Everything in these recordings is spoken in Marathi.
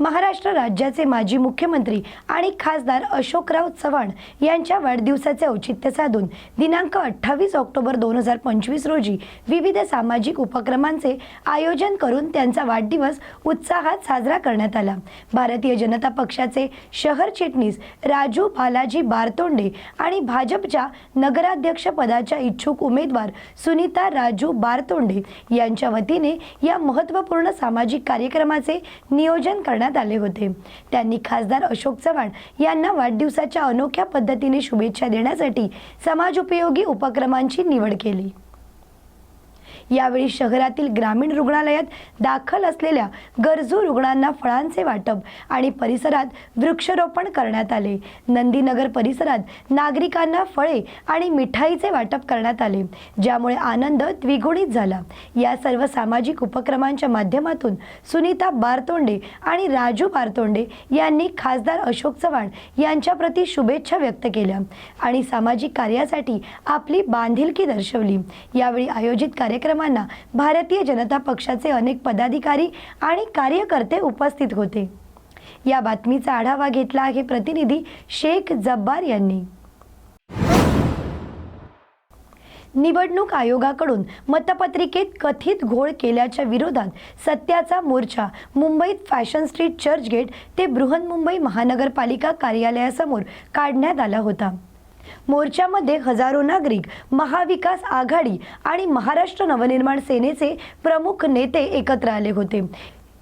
महाराष्ट्र राज्याचे माजी मुख्यमंत्री आणि खासदार अशोकराव चव्हाण यांच्या वाढदिवसाचे औचित्य साधून दिनांक अठ्ठावीस ऑक्टोबर दोन हजार पंचवीस रोजी विविध सामाजिक उपक्रमांचे आयोजन करून त्यांचा वाढदिवस उत्साहात साजरा करण्यात आला. भारतीय जनता पक्षाचे शहर चिटणीस राजू बालाजी बारतोंडे आणि भाजपच्या नगराध्यक्ष पदाच्या इच्छुक उमेदवार सुनीता राजू बारतोंडे यांच्या वतीने या महत्त्वपूर्ण सामाजिक कार्यक्रमाचे नियोजन करण्यात आले होते. त्यांनी खासदार अशोक चव्हाण यांना वाढदिवसाच्या अनोख्या पद्धतीने शुभेच्छा देण्यासाठी समाजोपयोगी उपक्रमांची निवड केली. यावेळी शहरातील ग्रामीण रुग्णालयात दाखल असलेल्या गरजू रुग्णांना फळांचे वाटप आणि परिसरात वृक्षारोपण करण्यात आले. नंदीनगर परिसरात नागरिकांना फळे आणि मिठाईचे वाटप करण्यात आले ज्यामुळे आनंद द्विगुणित झाला. या सर्व सामाजिक उपक्रमांच्या माध्यमातून सुनीता बारतोंडे आणि राजू बारतोंडे यांनी खासदार अशोक चव्हाण यांच्याप्रती शुभेच्छा व्यक्त केल्या आणि सामाजिक कार्यासाठी आपली बांधिलकी दर्शवली. यावेळी आयोजित कार्यक्रम कार्यक्रमांना भारतीय जनता पक्षाचे अनेक पदाधिकारी आणि कार्यकर्ते उपस्थित होते. या बातमीचा आढावा घेतला आहे प्रतिनिधी शेख जब्बार यांनी. निवडणूक आयोगाकडून मतपत्रिकेत कथित घोळ केल्याच्या विरोधात सत्याचा मोर्चा मुंबईत फॅशन स्ट्रीट चर्चगेट ते बृहन्मुंबई महानगरपालिका कार्यालयासमोर काढण्यात आला होता. मोर्चामध्ये हजारो नागरिक महाविकास आघाडी आणि महाराष्ट्र नवनिर्माण सेनेचे प्रमुख नेते एकत्र आले होते.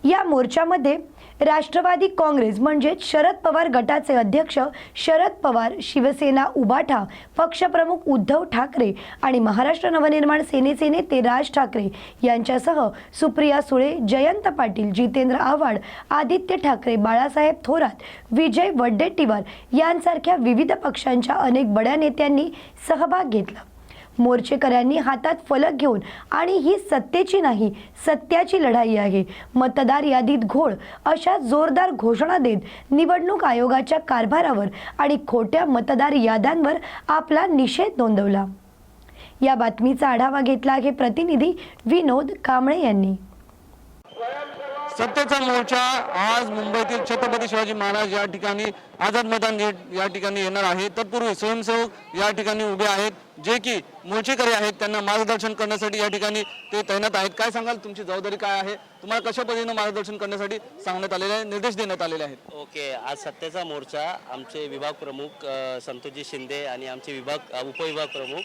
या मोर्चामध्ये राष्ट्रवादी काँग्रेस म्हणजेच शरद पवार गटाचे अध्यक्ष शरद पवार शिवसेना उबाठा पक्षप्रमुख उद्धव ठाकरे आणि महाराष्ट्र नवनिर्माण सेनेचे नेते राज ठाकरे यांच्यासह सुप्रिया सुळे जयंत पाटील जितेंद्र आव्हाड आदित्य ठाकरे बाळासाहेब थोरात विजय वड्डेट्टीवार यांसारख्या विविध पक्षांच्या अनेक बड्या नेत्यांनी सहभाग घेतला. मोर्चेकऱ्यांनी हातात फलक घेऊन आणि ही सत्तेची नाही सत्याची लढाई आहे. मतदार यादीत घोळ अशा जोरदार घोषणा देत निवडणूक आयोगाच्या कारभारावर आणि खोट्या मतदार याद्यांवर आपला निषेध नोंदवला. या बातमीचा आढावा घेतला आहे प्रतिनिधी विनोद कांबळे यांनी. सत्तेचा मोर्चा आज मुंबईतील छत्रपती शिवाजी महाराज या ठिकाणी आझाद मैदान गेट या ठिकाणी येणार आहे. तत्पूर्वी स्वयंसेवक या ठिकाणी उभे आहेत. जे की मोर्चेकरी आहेत त्यांना मार्गदर्शन करण्यासाठी या ठिकाणी ते तैनात आहेत. काय सांगाल? तुमची जबाबदारी काय आहे? तुम्हाला कशा पद्धतीनं मार्गदर्शन करण्यासाठी सांगण्यात आलेले आहे निर्देश देण्यात आलेले आहेत? ओके आज सत्तेचा मोर्चा आमचे विभाग प्रमुख संतोषजी शिंदे आणि आमचे विभाग उपविभाग प्रमुख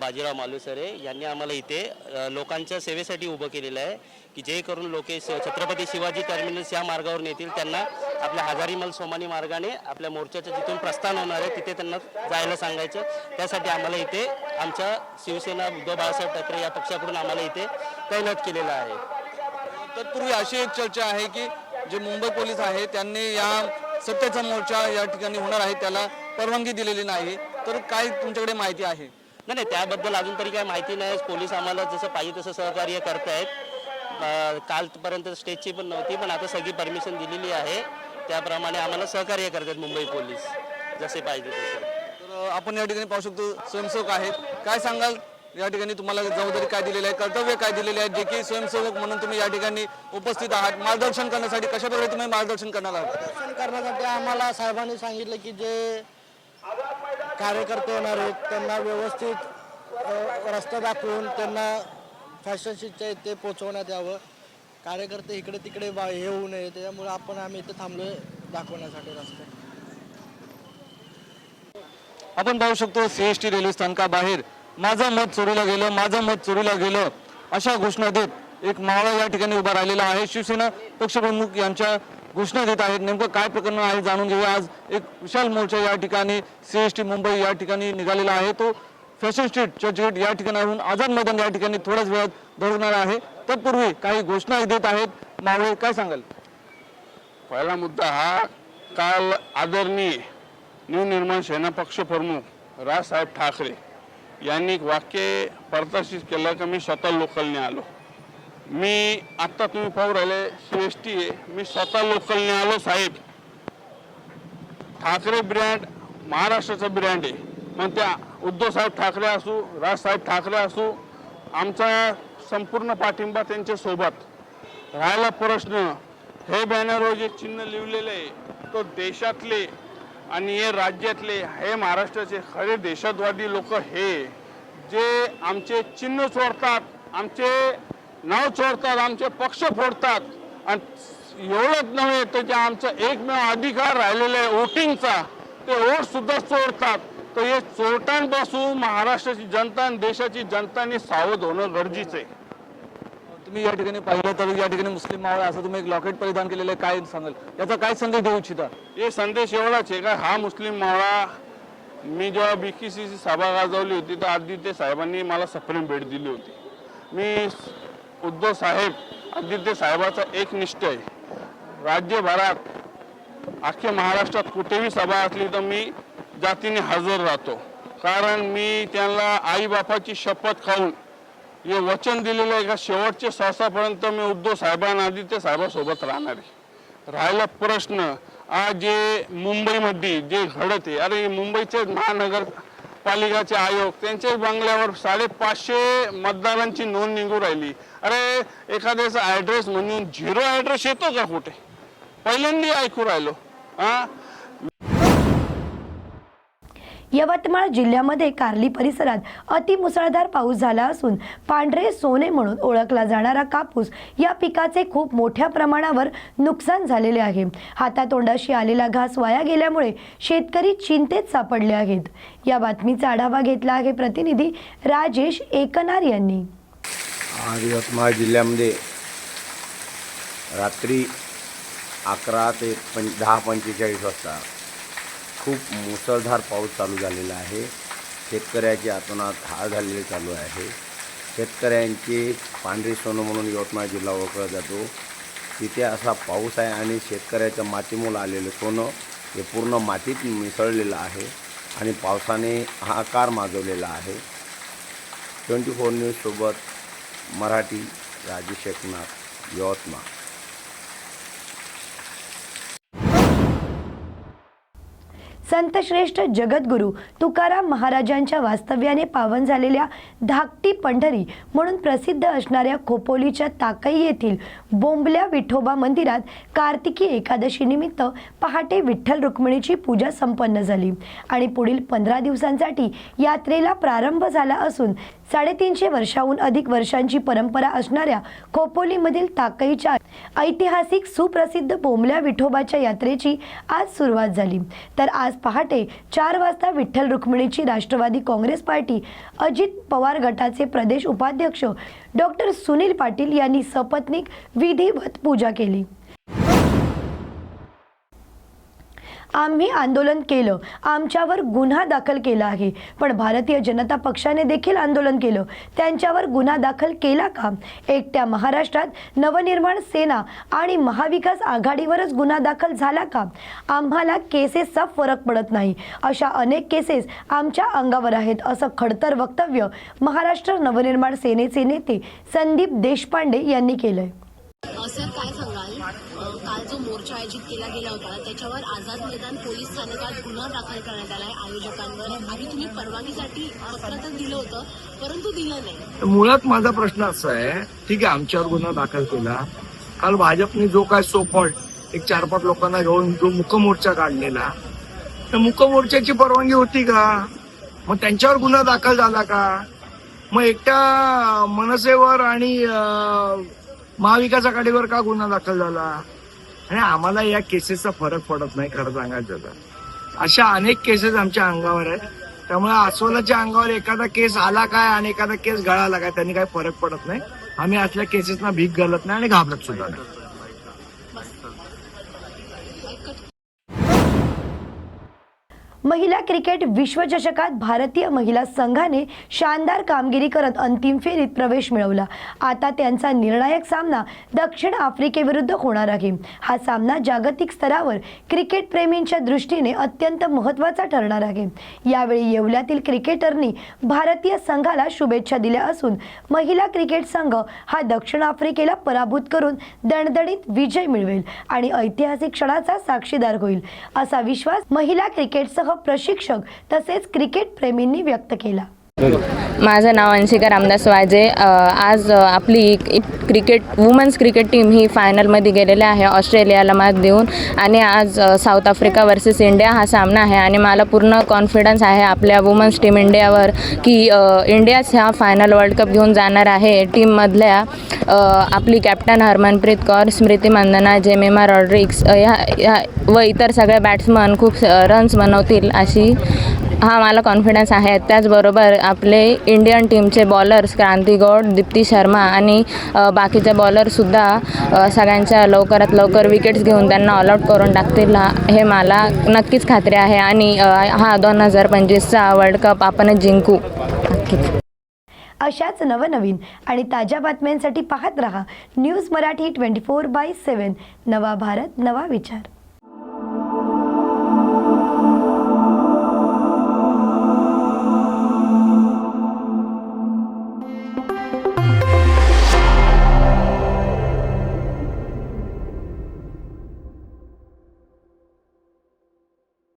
बाजीराव मालुसरे यांनी आम्हाला इथे लोकांच्या सेवेसाठी उभं केलेलं आहे की जे करून लोके छत्रपती शिवाजी टर्मिनस या मार्गावर नेतील त्यांना आपल्या हजारीमल सोमानी मार्गाने आपल्या मोर्चाच्या जिथून प्रस्थान होणार आहे तिथे त्यांना जायला सांगायचं. त्यासाठी आम्हाला इथे आमच्या शिवसेना उद्धव बाळासाहेब ठाकरे या पक्षाकडून आम्हाला इथे तैनात केलेलं आहे. तत्पूर्वी अशी एक चर्चा आहे की जे मुंबई पोलीस आहे त्यांनी या सत्तेचा मोर्चा या ठिकाणी होणार आहे त्याला परवानगी दिलेली नाही. तर काय तुमच्याकडे माहिती आहे? नाही नाही त्याबद्दल अजून तरी काही माहिती नाही. पोलीस आम्हाला जसं पाहिजे तसं सहकार्य करतायत. कालपर्यंत स्टेजची पण नव्हती पण आता सगळी परमिशन दिलेली आहे. त्याप्रमाणे आम्हाला सहकार्य करतात मुंबई पोलीस जसे पाहिजे तसे. तर आपण या ठिकाणी पाहू शकतो स्वयंसेवक आहेत. काय सांगाल? या ठिकाणी तुम्हाला जबाबदारी काय दिलेली आहे कर्तव्य काय दिलेले आहे जे की स्वयंसेवक म्हणून तुम्ही या ठिकाणी उपस्थित आहात. मार्गदर्शन करण्यासाठी कशा प्रकारे तुम्ही मार्गदर्शन करणार आहात? दर्शन करण्यासाठी आम्हाला साहेबांनी सांगितलं की जे कार्यकर्ते येणार आहेत. त्यांना व्यवस्थित रस्ता दाखवून त्यांना फॅशन शीटच्या इथे पोचवण्यात यावं. कार्यकर्ते इकडे तिकडे बा हे होऊ नये. त्याच्यामुळे आपण आम्ही इथे थांबलोय दाखवण्यासाठी रस्ते. आपण पाहू शकतो सीएसटी रेल्वे स्थानकाबाहेर माझं मत चोरीला गेलं माझं मत चोरीला गेलं अशा घोषणा देत एक मावळा या ठिकाणी उभा राहिलेला आहे. शिवसेना पक्षप्रमुख यांच्या घोषणा देत आहेत. नेमकं काय प्रकरण आहे जाणून घेऊया. आज एक विशाल मोर्चा या ठिकाणी सीएसटी मुंबई या ठिकाणी निघालेला आहे. तो फॅशन स्ट्रीट चर्चगेट या ठिकाणाहून आझाद मैदान या ठिकाणी थोड्याच वेळात धडकणार आहे. तत्पूर्वी काही घोषणा देत आहेत. मावळे काय सांगाल? पहिला मुद्दा हा काल आदरणीय नवनिर्माण सेना पक्ष प्रमुख राजसाहेब ठाकरे यांनी एक वाक्य प्रदर्शित केलं की मी स्वतः लोकलने आलो. मी आत्ता तुम्ही पाहू राहिले सी एस टी आहे. मी स्वतः लोकलने आलो साहेब. ठाकरे ब्रँड महाराष्ट्राचा ब्रँड आहे. मग त्या उद्धवसाहेब ठाकरे असू राजसाहेब ठाकरे असू आमचा संपूर्ण पाठिंबा त्यांच्यासोबत. राहिला प्रश्न हे बॅनरवर जे चिन्ह लिहिलेलं आहे तो देशातले आणि हे राज्यातले हे महाराष्ट्राचे खरे देशद्वादी लोक हे. जे आमचे चिन्ह चोरतात आमचे नाव चोरतात आमचे पक्ष फोडतात. आणि एवढंच नव्हे तर जे आमचा एकमेव अधिकार राहिलेला आहे वोटिंगचा ते वोट सुद्धा चोरतात. तर हे चोरटांपासून महाराष्ट्राची जनता आणि देशाची जनताने सावध होणं गरजेचं आहे. तुम्ही या ठिकाणी पाहिलं तर या ठिकाणी मुस्लिम मावळे असं तुम्ही एक लॉकेट परिधान केलेलं आहे काय सांगाल? याचा काय संदेश देऊ इच्छिता? हे संदेश एवढाच आहे का हा मुस्लिम मावळा मी जेव्हा बीकीसी सभा गाजवली होती तर आदित्य साहेबांनी मला सप्रेम भेट दिली होती. मी उद्धव साहेब आदित्य साहेबाचा एक निष्ठ आहे. राज्यभरात अख्ख्या महाराष्ट्रात कुठेही सभा असली तर मी जातीने हजर राहतो. कारण मी त्यांना आईबापाची शपथ खाऊन हे वचन दिलेलं आहे का शेवटच्या श्वासापर्यंत मी उद्धव साहेबांना आदित्य साहेबासोबत राहणार आहे. राहिला प्रश्न आज जे मुंबईमध्ये जे घडत आहे अरे मुंबईचे महानगर पालिकाचे आयोग त्यांच्या बंगल्यावर साडेपाचशे मतदारांची नोंद निघू राहिली. अरे एखाद्याचा ॲड्रेस म्हणून झिरो ॲड्रेस येतो का कुठे? पहिल्यांदा ऐकू राहिलो. हा? यवतमाळ जिल्ह्यामध्ये कार्ली परिसरात अतिमुसळधार पाऊस झाला असून पांढरे सोने म्हणून ओळखला जाणारा कापूस या पिकाचे खूप मोठ्या प्रमाणावर नुकसान झालेले आहे. हातातोंडाशी आलेला घास वाया गेल्यामुळे शेतकरी चिंतेत सापडले आहेत. या बातमीचा आढावा घेतला आहे प्रतिनिधी राजेश एकनार यांनी. यवतमाळ जिल्ह्यामध्ये रात्री अकरा ते पं दहा पंचेचाळीस वाजता खूप मुसळधार पाऊस चालू झालेला आहे. शेतकऱ्याचे आतोनात हाल झालेले चालू आहे. शेतकऱ्यांचे पांढरी सोनं म्हणून यवतमाळ जिल्हा ओळखला जातो. तिथे असा पाऊस आहे आणि शेतकऱ्याचं मातीमूल आलेलं सोनं हे पूर्ण मातीत मिसळलेलं आहे आणि पावसाने हाकार माजवलेला आहे. ट्वेंटी फोर न्यूजसोबत मराठी राजेश एकनाथ यवतमाळ. संतश्रेष्ठ जगद्गुरू तुकाराम महाराजांच्या वास्तव्याने पावन झालेल्या धाकटी पंढरी म्हणून प्रसिद्ध असणाऱ्या खोपोलीच्या ताकई येथील बोंबल्या विठोबा मंदिरात कार्तिकी एकादशी निमित्त पहाटे विठ्ठल रुक्मिणीची पूजा संपन्न झाली आणि पुढील पंधरा दिवसांसाठी यात्रेला प्रारंभ झाला असून साडेतीनशे वर्षाहून अधिक वर्षांची परंपरा असणाऱ्या खोपोलीमधील ताकईच्या ऐतिहासिक सुप्रसिद्ध बोंबल्या विठोबाच्या यात्रेची आज सुरुवात झाली. तर आज पहाटे चार वाजता विठ्ठल रुक्मिणीची राष्ट्रवादी काँग्रेस पार्टी अजित पवार गटाचे प्रदेश उपाध्यक्ष डॉक्टर सुनील पाटील यांनी सपत्नीक विधिवत पूजा केली. आम्ही आंदोलन केलं. आमच्यावर गुन्हा दाखल केला आहे. पण भारतीय जनता पक्षाने देखील आंदोलन केलं. त्यांच्यावर गुन्हा दाखल केला का? एकट्या महाराष्ट्रात नवनिर्माण सेना आणि महाविकास आघाडीवरच गुन्हा दाखल झाला का? आम्हाला केसेसचा फरक पडत नाही. अशा अनेक केसेस आमच्या अंगावर आहेत असं खडतर वक्तव्य महाराष्ट्र नवनिर्माण सेनेचे नेते संदीप देशपांडे यांनी केलंय. जो मोर्चा आयोजित केला गेला होता त्याच्यावर आझाद मैदान पोलीस स्थानकात गुन्हा दाखल करण्यात आला आहे आयोजकांवर. आणि तुम्ही परवानगीसाठी पत्र दिलं होतं परंतु दिलं नाही. मुळात माझा प्रश्न असा आहे ठीक आहे आमच्यावर गुन्हा दाखल केला. काल भाजपने जो काय सोपट एक चार पाच लोकांना घेऊन जो मुकमोर्चा काढलेला तर मुकमोर्चाची परवानगी होती का? मग त्यांच्यावर गुन्हा दाखल झाला का? मग एकट्या मनसेवर आणि महाविकास आघाडीवर का गुन्हा दाखल झाला? आणि आम्हाला या केसेसचा फरक पडत नाही खरं सांगायचं तर. अशा अनेक केसेस आमच्या अंगावर आहेत. त्यामुळे अस्वलाच्या अंगावर एखादा केस आला काय आणि एखादा केस गळाला काय त्यांनी काही फरक पडत नाही. आम्ही असल्या केसेसना भीक घालत नाही आणि घाबरत सुद्धा नाही. महिला क्रिकेट विश्वचषकात भारतीय महिला संघाने शानदार कामगिरी करत अंतिम फेरीत प्रवेश मिळवला. आता त्यांचा निर्णायक सामना दक्षिण आफ्रिकेविरुद्ध होणार आहे. हा सामना जागतिक स्तरावर क्रिकेट प्रेमींच्या दृष्टीने अत्यंत महत्त्वाचा ठरणार आहे. यावेळी येवल्यातील क्रिकेटरनी भारतीय संघाला शुभेच्छा दिल्या असून महिला क्रिकेट संघ हा दक्षिण आफ्रिकेला पराभूत करून दणदणीत विजय मिळवेल आणि ऐतिहासिक क्षणाचा साक्षीदार होईल. असा विश्वास महिला क्रिकेटसह प्रशिक्षक तसेच क्रिकेट प्रेमींनी व्यक्त केला. माझं नाव अंशिका रामदास वाजे. आज आपली क्रिकेट वुमन्स क्रिकेट टीम ही फायनलमध्ये गेलेली आहे ऑस्ट्रेलियाला मात देऊन. आणि आज साऊथ आफ्रिका वर्सेस इंडिया हा सामना आहे. आणि मला पूर्ण कॉन्फिडन्स आहे आपल्या वुमन्स टीम इंडियावर की इंडियाच ह्या फायनल वर्ल्ड कप घेऊन जाणार आहे. टीममधल्या आपली कॅप्टन हरमनप्रीत कौर स्मृती मंदना जेमिमा रॉड्रिक्स ह्या ह्या व इतर सगळ्या बॅट्समन खूप रन्स बनवतील अशी हा मला कॉन्फिडन्स आहे. त्याचबरोबर आपले इंडियन टीमचे बॉलर्स क्रांती गौड दीप्ती शर्मा आणि बाकीचे बॉलरसुद्धा सगळ्यांच्या लवकरात लवकर विकेट्स घेऊन त्यांना ऑलआउट करून टाकतील. हा- हे मला नक्कीच खात्री आहे. आणि हा दोन हजार पंचवीसचा वर्ल्ड कप आपणच जिंकू. नक्कीच. अशाच नवनवीन आणि ताज्या बातम्यांसाठी पाहत रहा news Marathi twenty four by seven नवा भारत नवा विचार.